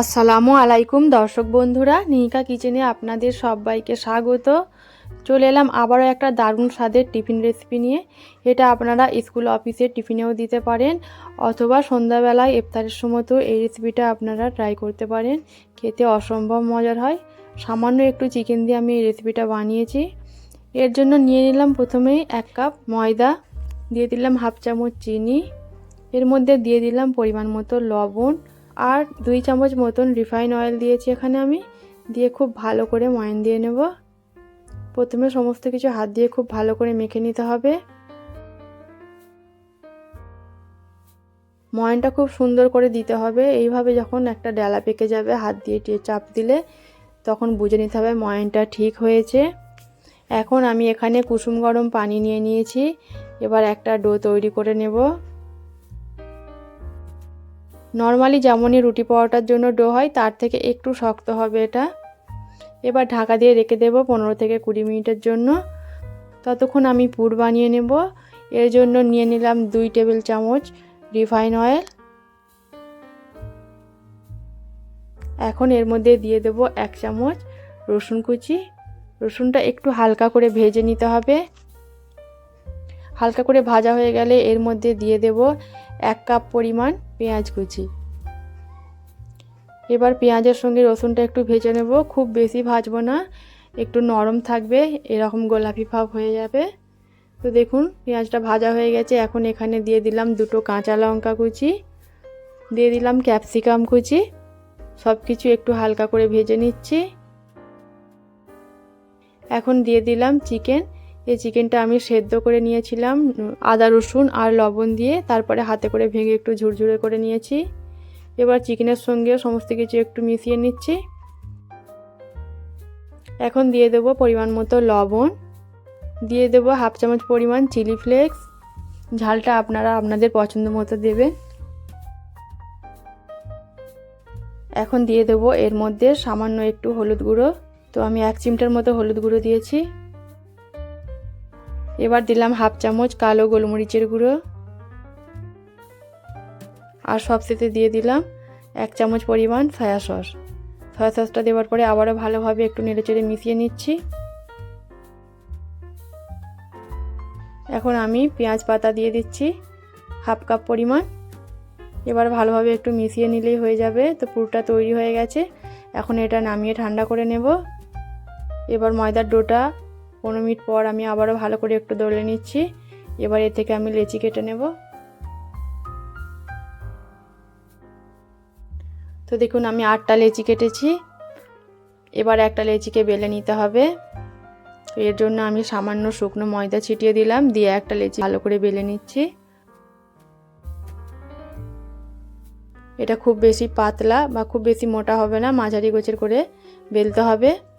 আসসালামু আলাইকুম, দর্শক বন্ধুরা। নিহিকা কিচেনে আপনাদের সবাইকে স্বাগত। চলে এলাম আবারও একটা দারুণ স্বাদের টিফিন রেসিপি নিয়ে। এটা আপনারা স্কুল অফিসে টিফিনেও দিতে পারেন, অথবা সন্ধ্যাবেলায় ইফতারের সময়তেও এই রেসিপিটা আপনারা ট্রাই করতে পারেন। খেতে অসম্ভব মজার হয়। সামান্য একটু চিকেন দিয়ে আমি এই রেসিপিটা বানিয়েছি। এর জন্য নিয়ে নিলাম প্রথমেই এক কাপ ময়দা, দিয়ে দিলাম হাফ চামচ চিনি। এর মধ্যে দিয়ে দিলাম পরিমাণ মতো লবণ আর দুই চামচ মতন রিফাইন অয়েল দিয়েছি এখানে আমি। দিয়ে খুব ভালো করে ময়ান দিয়ে নেব। প্রথমে সমস্ত কিছু হাত দিয়ে খুব ভালো করে মেখে নিতে হবে। ময়ানটা খুব সুন্দর করে দিতে হবে। এইভাবে যখন একটা ডালা পেকে যাবে, হাত দিয়ে চাপ দিলে তখন বুঝে নিতে হবে ময়ানটা ঠিক হয়েছে। এখন আমি এখানে কুসুম গরম পানি নিয়ে নিয়েছি। এবার একটা ডো তৈরি করে নেব। নর্মালি যেমনই রুটি পরোটার জন্য ডো হয়, তার থেকে একটু শক্ত হবে এটা। এবার ঢাকা দিয়ে রেখে দেবো পনেরো থেকে কুড়ি মিনিটের জন্য। ততক্ষণ আমি পুর বানিয়ে নেব। এর জন্য নিয়ে নিলাম দুই টেবিল চামচ রিফাইন অয়েল। এখন এর মধ্যে দিয়ে দেব এক চামচ রসুন কুচি। রসুনটা একটু হালকা করে ভেজে নিতে হবে। হালকা করে ভাজা হয়ে গেলে এর মধ্যে দিয়ে দেব এক কাপ পরিমাণ পেঁয়াজ কুচি। এবার পেঁয়াজের সঙ্গে রসুনটা একটু ভেজে নেব। খুব বেশি ভাজবো না, একটু নরম থাকবে, এরকম গোলাপি ভাব হয়ে যাবে। তো দেখুন, পেঁয়াজটা ভাজা হয়ে গেছে। এখন এখানে দিয়ে দিলাম দুটো কাঁচা লঙ্কা কুচি, দিয়ে দিলাম ক্যাপসিকাম কুচি। সব কিছু একটু হালকা করে ভেজে নিচ্ছি। এখন দিয়ে দিলাম চিকেন। এই চিকেনটা আমি সেদ্ধ করে নিয়েছিলাম, আদা, রসুন আর লবণ দিয়ে, তারপরে হাতে করে ভেঙে একটু ঝুরঝুরে করে নিয়েছি। এবার চিকেনের সঙ্গে সমস্ত কিছু একটু মিশিয়ে নিচ্ছি। এখন দিয়ে দেবো পরিমাণ মতো লবণ। দিয়ে দেবো হাফ চামচ পরিমাণ চিলি ফ্লেক্স। ঝালটা আপনারা আপনাদের পছন্দ মতো দেবেন। এখন দিয়ে দেবো এর মধ্যে সামান্য একটু হলুদ গুঁড়ো। তো আমি এক চিমটার মতো হলুদ গুঁড়ো দিয়েছি। এবার দিলাম হাফ চামচ কালো গোলমরিচের গুঁড়ো। আর সবশেষে দিয়ে দিলাম এক চামচ পরিমাণ সয়া সস সয়া সসটা দেওয়ার পরে আবারও ভালোভাবে একটু নেড়েচেড়ে মিশিয়ে নিচ্ছি। এখন আমি পেঁয়াজ পাতা দিয়ে দিচ্ছি হাফ কাপ পরিমাণ। এবার ভালোভাবে একটু মিশিয়ে নিলেই হয়ে যাবে। তো পুরটা তৈরি হয়ে গেছে। এখন এটা নামিয়ে ঠান্ডা করে নেব। এবার ময়দার ডোটা পনেরো মিনিট পর আমি আবারও ভালো করে একটু দলে নিচ্ছি। এবার এর থেকে আমি লেচি কেটে নেব। তো দেখুন, আমি আটটা লেচি কেটেছি। এবার একটা লেচিকে বেলে নিতে হবে। এর জন্য আমি সামান্য শুকনো ময়দা ছিটিয়ে দিলাম, দিয়ে একটা লেচি ভালো করে বেলে নিচ্ছি। এটা খুব বেশি পাতলা বা খুব বেশি মোটা হবে না, মাঝারি গোছের করে বেলতে হবে।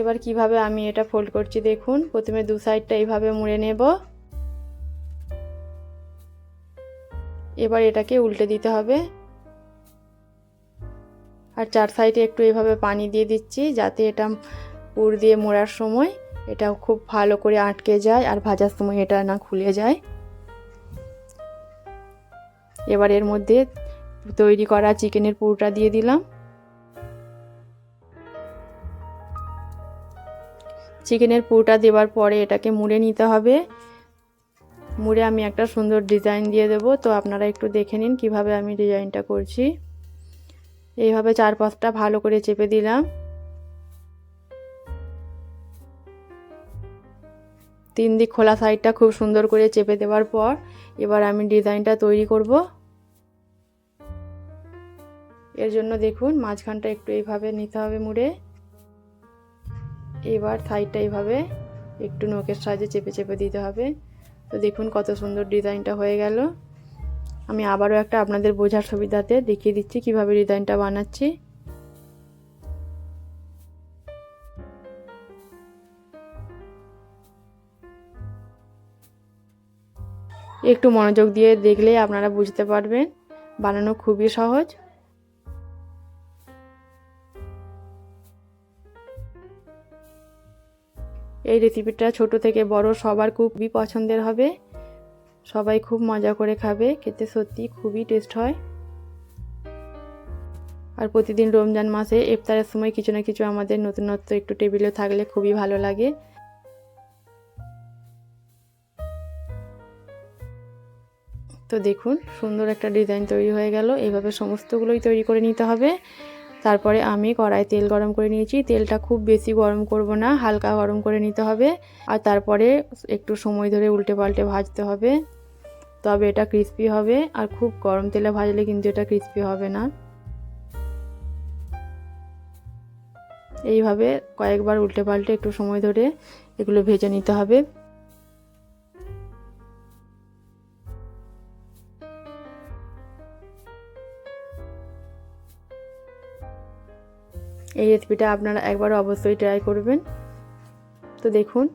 এবার কীভাবে আমি এটা ফোল্ড করছি দেখুন। প্রথমে দু সাইডটা এইভাবে মুড়ে নেব। এবার এটাকে উল্টে দিতে হবে। আর চার সাইডে একটু এইভাবে পানি দিয়ে দিচ্ছি, যাতে এটা পুর দিয়ে মোড়ার সময় এটা খুব ভালো করে আটকে যায় আর ভাজার সময় এটা না খুলে যায়। এবার এর মধ্যে তৈরি করা চিকেনের পুরটা দিয়ে দিলাম। চিকেনের পুরোটা দেওয়ার পরে এটাকে মুড়ে নিতে হবে। মুড়ে আমি একটা সুন্দর ডিজাইন দিয়ে দেবো। তো আপনারা একটু দেখে নিন কীভাবে আমি ডিজাইনটা করছি। এইভাবে চার পাঁচটা ভালো করে চেপে দিলাম। তিন দিক খোলা সাইডটা খুব সুন্দর করে চেপে দেওয়ার পর এবার আমি ডিজাইনটা তৈরি করব। এর জন্য দেখুন, মাঝখানটা একটু এইভাবে নিতে হবে মুড়ে। এবার সাইডটা এইভাবে একটু নখের সাহায্যে চেপে চেপে দিতে হবে। তো দেখুন কত সুন্দর ডিজাইনটা হয়ে গেল। আমি আবারও একটা আপনাদের বোঝার সুবিধাতে দেখিয়ে দিচ্ছি কীভাবে ডিজাইনটা বানাচ্ছি। একটু মনোযোগ দিয়ে দেখলে আপনারা বুঝতে পারবেন। বানানো খুবই সহজ। এই রেসিপিটা ছোট থেকে বড় সবার খুবই পছন্দের হবে। সবাই খুব মজা করে খাবে, খেতে সত্যি খুবই টেস্ট হয়। আর প্রতিদিন রমজান মাসে ইফতারের সময় কিছু না কিছু আমাদের নতুনত্ব একটু টেবিলে থাকলে খুবই ভালো লাগে। তো দেখুন, সুন্দর একটা ডিজাইন তৈরি হয়ে গেল। এইভাবে সমস্তগুলোই তৈরি করে নিতে হবে। তারপরে আমি কড়াই তেল গরম করে নিয়েছি। তেলটা খুব বেশি গরম করব না, হালকা গরম করে নিতে হবে। আর তারপরে একটু সময় ধরে উল্টে পাল্টে ভাজতে হবে। তবে এটা ক্রিস্পি হবে। আর খুব গরম তেলে ভাজলে কিন্তু এটা ক্রিস্পি হবে না। এইভাবে কয়েকবার উল্টে পাল্টে একটু সময় ধরে এগুলো ভেজে নিতে হবে। এই রেসিপিটা আপনারা একবার অবশ্যই ট্রাই করবেন। তো দেখুন,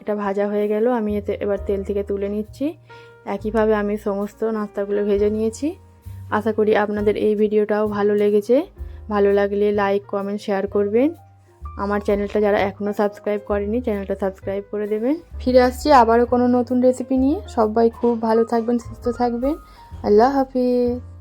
এটা ভাজা হয়ে গেল, আমি এতে এবার তেল থেকে তুলে নিচ্ছি। একইভাবে আমি সমস্ত নাস্তাগুলো ভেজে নিয়েছি। আশা করি আপনাদের এই ভিডিওটাও ভালো লেগেছে। ভালো লাগলে লাইক কমেন্ট শেয়ার করবেন। আমার চ্যানেলটা যারা এখনও সাবস্ক্রাইব করেনি চ্যানেলটা সাবস্ক্রাইব করে দেবেন। ফিরে আসছি আবারও কোনো নতুন রেসিপি নিয়ে। সবাই খুব ভালো থাকবেন, সুস্থ থাকবেন। আল্লাহ হাফিজ।